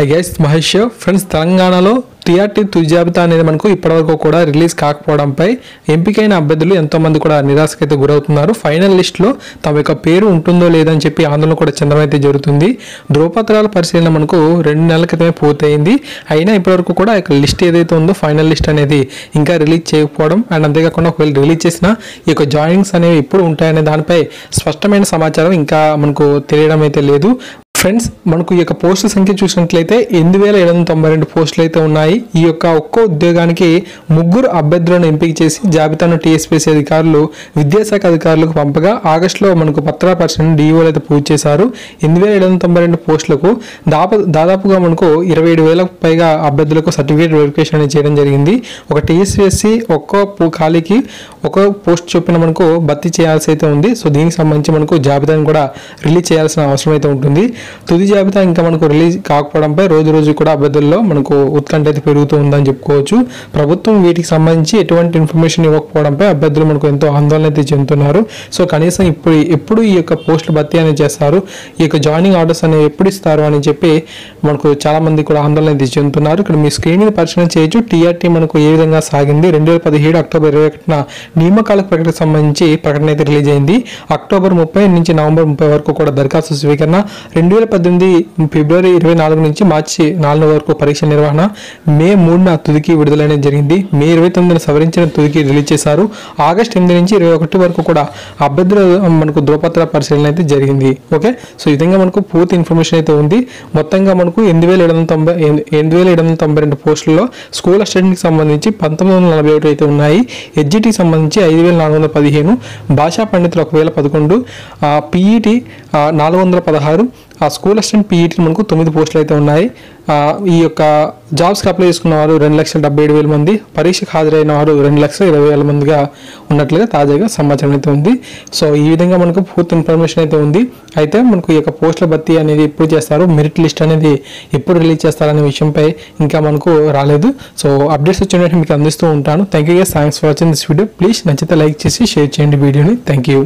I guess Mahesh friends తెలంగాణలో TRT తుది జాబితా అనేది మనకు ఇప్పటివరకు కూడా రిలీజ్ కాకపోవడంపై ఎంపికైన అభ్యర్థులు ఎంతో మంది కూడా నిరాశకైతే గురవుతున్నారు. ఫైనల్ లిస్ట్లో తమ యొక్క పేరు ఉంటుందో లేదని చెప్పి ఆందోళన కూడా చెందడం అయితే జరుగుతుంది. ధ్రువపత్రాల పరిశీలన మనకు రెండు నెలల క్రితమే పూర్తయింది. అయినా ఇప్పటివరకు కూడా ఈ యొక్క లిస్ట్ ఏదైతే ఉందో ఫైనల్ లిస్ట్ అనేది ఇంకా రిలీజ్ చేయకపోవడం అండ్ అంతేకాకుండా ఒకవేళ రిలీజ్ చేసిన ఈ యొక్క జాయినింగ్స్ అనేవి ఎప్పుడు ఉంటాయనే దానిపై స్పష్టమైన సమాచారం ఇంకా మనకు తెలియడం అయితే లేదు. ఫ్రెండ్స్ మనకు ఈ యొక్క పోస్టుల సంఖ్య చూసినట్లయితే ఎనిమిది వేల ఏడు వందల తొంభై రెండు పోస్టులు అయితే ఉన్నాయి. ఈ యొక్క ఒక్క ఉద్యోగానికి ముగ్గురు అభ్యర్థులను ఎంపిక చేసి జాబితాను టీఎస్పీసీ అధికారులు విద్యాశాఖ అధికారులకు పంపగా ఆగస్టులో మనకు పత్రా పరిశీలన డిఓలు అయితే పూర్తి చేశారు. ఎనిమిది వేల ఏడు వందల తొంభై రెండు పోస్టులకు దాపు దాదాపుగా మనకు ఇరవై ఏడు వేలకు పైగా అభ్యర్థులకు సర్టిఫికేట్ వెరిఫికేషన్ అనేది చేయడం జరిగింది. ఒక టీఎస్పీఎస్సీ ఒక్కో ఖాళీకి ఒక్కో పోస్ట్ చొప్పున మనకు భర్తీ చేయాల్సి అయితే ఉంది. సో దీనికి సంబంధించి మనకు జాబితాను కూడా రిలీజ్ చేయాల్సిన అవసరం అయితే ఉంటుంది. తుది జాబితా ఇంకా మనకు రిలీజ్ కాకపోవడంపై రోజు రోజు కూడా అభ్యర్థుల్లో మనకు ఉత్కంఠ అయితే పెరుగుతూ ఉందని చెప్పుకోవచ్చు. ప్రభుత్వం వీటికి సంబంధించి ఎటువంటి ఇన్ఫర్మేషన్ ఇవ్వకపోవడంపై అభ్యర్థులు మనకు ఎంతో ఆందోళన అయితే చెందుతున్నారు. సో కనీసం ఇప్పుడు ఎప్పుడు ఈ యొక్క పోస్టులు భర్తీ అనేది చేస్తారు? ఈ యొక్క జాయినింగ్ ఆర్డర్స్ అనేవి ఎప్పుడు ఇస్తారు అని చెప్పి మనకు చాలా మంది కూడా ఆందోళన అయితే చెందుతున్నారు. ఇక్కడ మీ స్క్రీన్ మీద పరిశీలన చేయొచ్చు. టీఆర్టీ మనకు ఏ విధంగా సాగింది? రెండు వేల పదిహేడు అక్టోబర్ ఇరవై ఒకటిన నియామకాల ప్రకటన సంబంధించి ప్రకటన అయితే రిలీజ్ అయింది. అక్టోబర్ ముప్పై నుంచి నవంబర్ ముప్పై వరకు కూడా దరఖాస్తు స్వీకరణ. రెండు వేల పద్దెనిమిది ఫిబ్రవరి ఇరవై నాలుగు నుంచి మార్చి నాలుగు వరకు పరీక్ష నిర్వహణ మే మూడున తుదికి విడుదలైన జరిగింది. మే ఇరవై తొమ్మిదిన సవరించిన తుదికి రిలీజ్ చేశారు. ఆగస్ట్ ఎనిమిది నుంచి ఇరవై ఒకటి వరకు కూడా అభ్యర్థుల మనకు ధ్రువపత్ర పరిశీలన అయితే జరిగింది. ఓకే? సో ఈ విధంగా మనకు పూర్తి ఇన్ఫర్మేషన్ అయితే ఉంది. మొత్తంగా మనకు ఎనిమిది వేల ఏడు వందల తొంభై ఎనిమిది వేల ఏడు వందల తొంభై రెండు పోస్టుల్లో స్కూల్ అసిస్టెంట్కి సంబంధించి పంతొమ్మిది వందల నలభై ఒకటి అయితే ఉన్నాయి. హెచ్జిటికి సంబంధించి ఐదు వేల నాలుగు వందల పదిహేను భాషా పండితులు ఒక వేల పదకొండు పీఈటీ నాలుగు వందల పదహారు ఆ స్కూల్ అసిస్టెంట్ పీఈటీ మనకు తొమ్మిది పోస్టులు అయితే ఉన్నాయి. ఈ యొక్క జాబ్స్కి అప్లై చేసుకున్న వారు రెండు లక్షల డెబ్బై ఏడు వేల మంది పరీక్షకు హాజరైన వారు రెండు లక్షల ఇరవై వేల మందిగా ఉన్నట్లుగా తాజాగా సమాచారం అయితే ఉంది. సో ఈ విధంగా మనకు పూర్తి ఇన్ఫర్మేషన్ అయితే ఉంది. అయితే మనకు ఈ యొక్క పోస్టుల భర్తీ అనేది ఎప్పుడు చేస్తారు మెరిట్ లిస్ట్ అనేది ఎప్పుడు రిలీజ్ చేస్తారనే విషయంపై ఇంకా మనకు రాలేదు. సో అప్డేట్స్ వచ్చిన మీకు అందిస్తూ ఉంటాను. Thank you thanks for watching this video please నచ్చితే లైక్ చేసి షేర్ చేయండి వీడియోని. Thank you